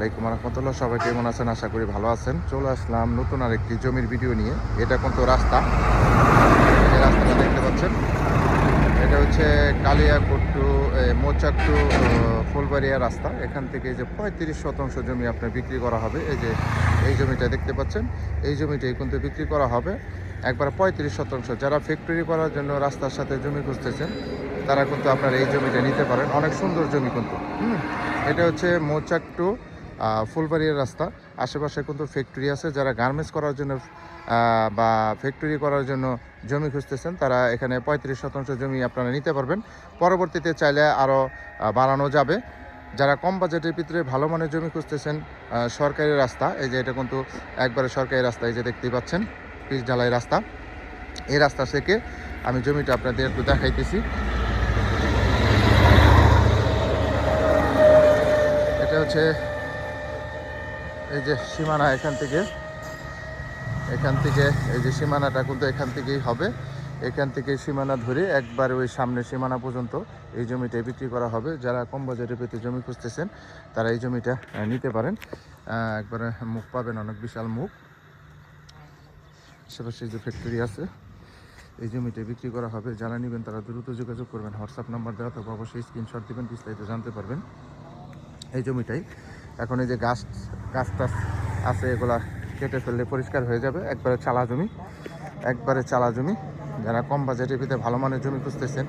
আসসালামাইকুম রহমতুল্লাহ, সবাই কেমন আছেন? আশা করি ভালো আছেন। চলে আসলাম নতুন আরেকটি জমির ভিডিও নিয়ে। এটা কিন্তু রাস্তা? এই রাস্তাটা দেখতে পাচ্ছেন। এটা হচ্ছে কালিয়াকোট টু মোচাক টু ফুলবাড়িয়া রাস্তা। এখান থেকে এই যে পঁয়ত্রিশ শতাংশ জমি আপনার বিক্রি করা হবে। এই যে এই জমিটা দেখতে পাচ্ছেন। এই জমিটাই কিন্তু বিক্রি করা হবে। একবার পঁয়ত্রিশ শতাংশ। যারা ফ্যাক্টরি করার জন্য রাস্তার সাথে জমি খুঁজতেছেন, তারা কিন্তু আপনার এই জমিটা নিতে পারেন। অনেক সুন্দর জমি কিন্তু। এটা হচ্ছে মৌচাক ফুলবাড়িয়ার রাস্তা। আশেপাশে কিন্তু ফ্যাক্টরি আছে, যারা গার্মেন্টস করার জন্য বা ফ্যাক্টরি করার জন্য জমি খুঁজতেছেন, তারা এখানে পঁয়ত্রিশ শতাংশ জমি আপনারা নিতে পারবেন। পরবর্তীতে চাইলে আরও বাড়ানো যাবে। যারা কম বাজেটের ভিতরে ভালো মানের জমি খুঁজতেছেন সরকারি রাস্তা, এই যে এটা কিন্তু একবারে সরকারি রাস্তা, এই যে দেখতেই পাচ্ছেন, পিচ ঢালাই রাস্তা। এই রাস্তা থেকে আমি জমিটা আপনাদের একটু দেখাইতেছি। এটা হচ্ছে এই যে সীমানা এখান থেকে। এখান থেকে এই যে সীমানাটা কিন্তু এখান থেকেই হবে। এখান থেকে সীমানা ধরে একবার ওই সামনে সীমানা পর্যন্ত এই জমিটা বিক্রি করা হবে। যারা কম বাজারে পেতে জমি খুঁজতেছেন, তারা এই জমিটা নিতে পারেন। একবারে মুখ পাবেন, অনেক বিশাল মুখ। আশেপাশে যে ফ্যাক্টরি আছে, এই জমিটা বিক্রি করা হবে। যারা নেবেন তারা দ্রুত যোগাযোগ করবেন। হোয়াটসঅ্যাপ নাম্বার দেওয়া থাকবে, অবশ্যই স্ক্রিনশট দেবেন, বিস্তারিত জানতে পারবেন। এই জমিটাই। এখন এই যে গাছ গাছ টাছ আছে, এগুলা কেটে ফেললে পরিষ্কার হয়ে যাবে। একবারে চালা জমি, একবারে চালা জমি। যারা কম বাজেটের ভিতরে ভালো মানের জমি খুঁজতেছেন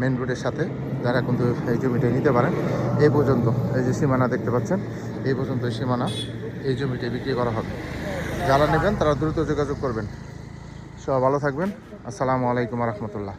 মেন রোডের সাথে যারা কিন্তু এই জমিটা নিতে পারেন। এই পর্যন্ত এই যে সীমানা দেখতে পাচ্ছেন এই পর্যন্ত সীমানা, এই জমিটা বিক্রি করা হবে। যারা নেবেন তারা দ্রুত যোগাযোগ করবেন। সব ভালো থাকবেন। আসসালামু আলাইকুম রহমতুল্লাহ।